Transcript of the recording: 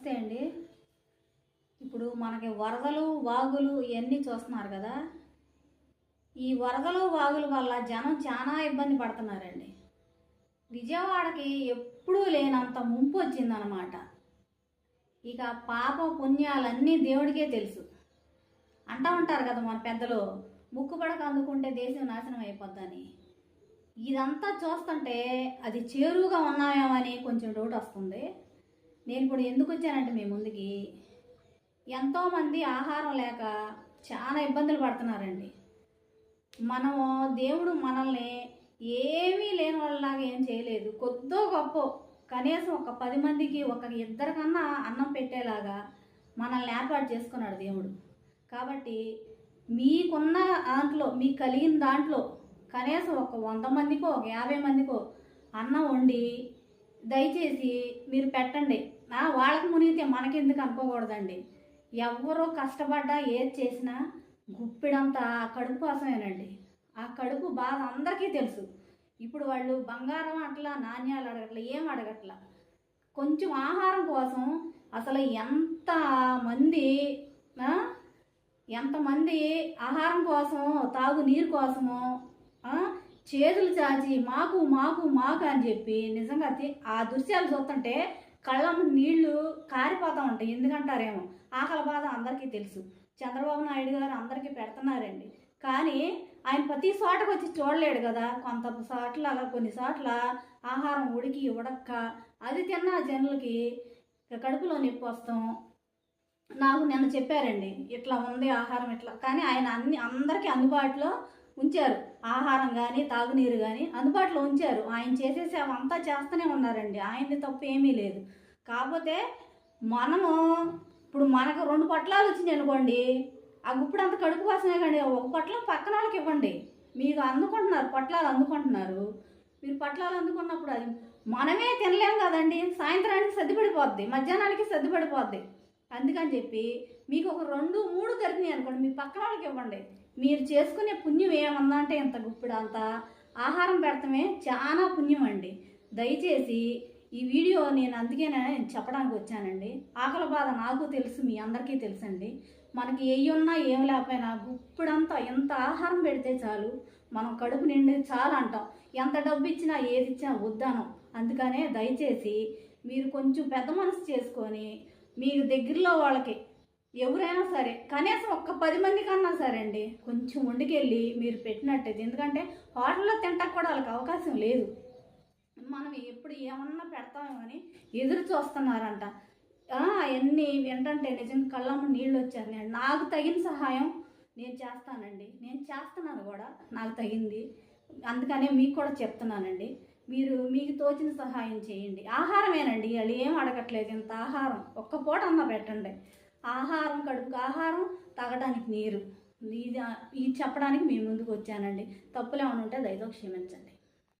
నమస్తే అండి ఇప్పుడు మనకి వరదలు వాగులు ఇవన్నీ చూస్తున్నారు కదా. ఈ వరదలు వాగుల వల్ల జనం చాలా ఇబ్బంది పడుతున్నారండి. విజయవాడకి ఎప్పుడూ లేనంత ముంపు వచ్చిందనమాట ఇక పాప పుణ్యాలన్నీ దేవుడికే తెలుసు. అంటా ఉంటారు కదా మన పెద్దలు ముక్కుపడక అందుకుంటే దేశం నాశనం అయిపోద్దని. ఇదంతా చూస్తుంటే అది చేరువుగా ఉన్నామేమని కొంచెం డౌట్ వస్తుంది. నేను ఇప్పుడు ఎందుకు వచ్చానంటే మీ ముందుకి? ఎంతోమంది ఆహారం లేక చాలా ఇబ్బందులు పడుతున్నారండి. మనము దేవుడు మనల్ని ఏమీ లేని వాళ్ళలాగా ఏం చేయలేదు. కొద్దో గొప్ప కనీసం ఒక పది మందికి ఒక ఇద్దరికన్నా అన్నం పెట్టేలాగా మనల్ని ఏర్పాటు చేసుకున్నాడు దేవుడు. కాబట్టి మీకున్న దాంట్లో మీకు కలిగిన దాంట్లో కనీసం ఒక వంద మందికో ఒక యాభై మందికో అన్నం వండి దయచేసి మీరు పెట్టండి. వాళ్ళకి మునిగితే మనకెందుకు అనుకోకూడదండి. ఎవరో కష్టపడ్డా ఏది చేసినా గుప్పిడంతా ఆ కడుపు కోసమేనండి. ఆ కడుపు బాధ అందరికీ తెలుసు. ఇప్పుడు వాళ్ళు బంగారం అట్లా నాణ్యాలు అడగట్లా ఏం అడగట్లా. కొంచెం ఆహారం కోసం అసలు ఎంత మంది ఎంతమంది ఆహారం కోసం తాగు నీరు కోసము చేతులు చాచి మాకు మాకు మాకు అని చెప్పి నిజంగా ఆ దృశ్యాలు చూస్తుంటే కళ్ళము నీళ్ళు కారిపోతూ ఉంటాయి. ఎందుకంటారేమో? ఆకలి బాధ అందరికీ తెలుసు. చంద్రబాబు నాయుడు గారు అందరికీ పెడుతున్నారండి. కానీ ఆయన ప్రతి చోటకు వచ్చి చూడలేడు కదా. కొంత చోట్ల కొన్ని చోట్ల ఆహారం ఉడికి ఉడక్క అది తిన్న జనులకి కడుపులో నొప్పి వస్తాం. నాకు నిన్న చెప్పారండి ఇట్లా ఉంది ఆహారం ఇట్లా. కానీ ఆయన అన్ని అందరికీ అందుబాటులో ఉంచారు. ఆహారం కానీ తాగునీరు కానీ అందుబాటులో ఉంచారు. ఆయన చేసే సేవ అంతా చేస్తూనే ఉన్నారండి. ఆయన్ని తప్పు ఏమీ లేదు. కాకపోతే మనము ఇప్పుడు మనకు రెండు పట్లాలు వచ్చింది అనుకోండి ఆ గుప్పుడు అంత కడుపు కోసమే కానీ ఒక పొట్లం పక్కన వాళ్ళకి ఇవ్వండి. మీరు అందుకుంటున్నారు పొట్లాలు అందుకుంటున్నారు. మీరు పొట్లాలు అందుకున్నప్పుడు అది మనమే తినలేం కదండి. సాయంత్రానికి సర్దిపడిపోద్ది మధ్యాహ్నానికి సర్దిపడిపోద్ది అందుకని చెప్పి మీకు ఒక రెండు మూడు దొరికినాయి అనుకోండి మీ పక్కన వాళ్ళకి ఇవ్వండి. మీరు చేసుకునే పుణ్యం ఏమన్నా అంటే ఇంత గుప్పిడు అంత? ఆహారం పెడతామే చాలా పుణ్యం అండి. దయచేసి ఈ వీడియో నేను అందుకేనే చెప్పడానికి వచ్చానండి. ఆకలి బాధ నాకు తెలుసు మీ అందరికీ తెలుసండి. మనకి ఏ ఉన్నా ఏం లేకపోయినా గుప్పుడంతా ఎంత ఆహారం పెడితే చాలు మనం కడుపు నిండి చాలు అంటాం. ఎంత డబ్బు ఇచ్చినా ఏది ఇచ్చినా వద్దాను. అందుకనే దయచేసి మీరు కొంచెం పెద్ద మనసు చేసుకొని మీరు దగ్గరలో వాళ్ళకి ఎవరైనా సరే కనీసం ఒక్క పది మంది కన్నా సరే అండి కొంచెం వండుకెళ్ళి మీరు పెట్టినట్టయితే. ఎందుకంటే హోటల్లో తింటాక కూడా వాళ్ళకి అవకాశం లేదు. మనం ఎప్పుడు ఏమన్నా పెడతామో అని ఎదురు చూస్తున్నారంట. అవన్నీ ఏంటంటే నిజంగా కళ్ళమ్మ నీళ్ళు వచ్చారు నేను నాకు తగిన సహాయం నేను చేస్తానండి. నేను చేస్తున్నాను కూడా నాకు తగింది. అందుకనే మీకు కూడా చెప్తున్నానండి. మీరు మీకు తోచిన సహాయం చేయండి. ఆహారమేనండి వాళ్ళు ఏం అడగట్లేదు. ఇంత ఆహారం ఒక్క పూట అన్న పెట్టండి. ఆహారం కడుపుకు ఆహారం తాగడానికి నీరు. ఇది ఇది చెప్పడానికి మీ ముందుకు వచ్చానండి. తప్పులు ఏమైనా ఉంటే దయతో క్షమించండి.